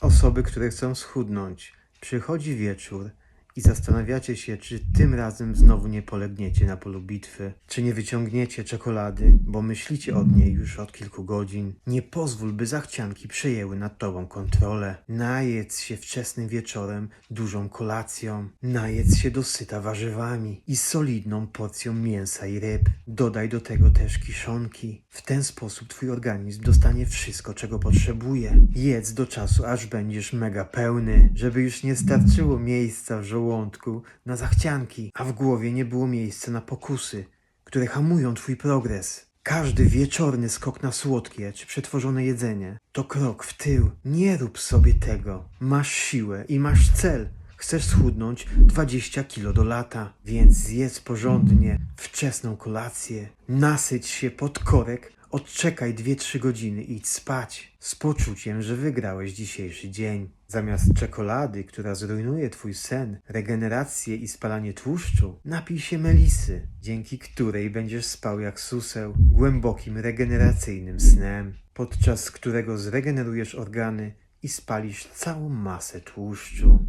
Osoby, które chcą schudnąć. Przychodzi wieczór i zastanawiacie się, czy tym razem znowu nie polegniecie na polu bitwy, czy nie wyciągniecie czekolady, bo myślicie od niej już od kilku godzin. Nie pozwól, by zachcianki przejęły nad tobą kontrolę. Najedz się wczesnym wieczorem dużą kolacją. Najedz się dosyta warzywami i solidną porcją mięsa i ryb. Dodaj do tego też kiszonki. W ten sposób twój organizm dostanie wszystko, czego potrzebuje. Jedz do czasu, aż będziesz mega pełny, żeby już nie starczyło miejsca w żołądku na zachcianki, a w głowie nie było miejsca na pokusy, które hamują twój progres. Każdy wieczorny skok na słodkie czy przetworzone jedzenie to krok w tył. Nie rób sobie tego. Masz siłę i masz cel. Chcesz schudnąć 20 kilo do lata, więc zjedz porządnie wczesną kolację. Nasyć się pod korek, odczekaj 2-3 godziny i idź spać z poczuciem, że wygrałeś dzisiejszy dzień. Zamiast czekolady, która zrujnuje twój sen, regenerację i spalanie tłuszczu, napij się melisy, dzięki której będziesz spał jak suseł, głębokim regeneracyjnym snem, podczas którego zregenerujesz organy i spalisz całą masę tłuszczu.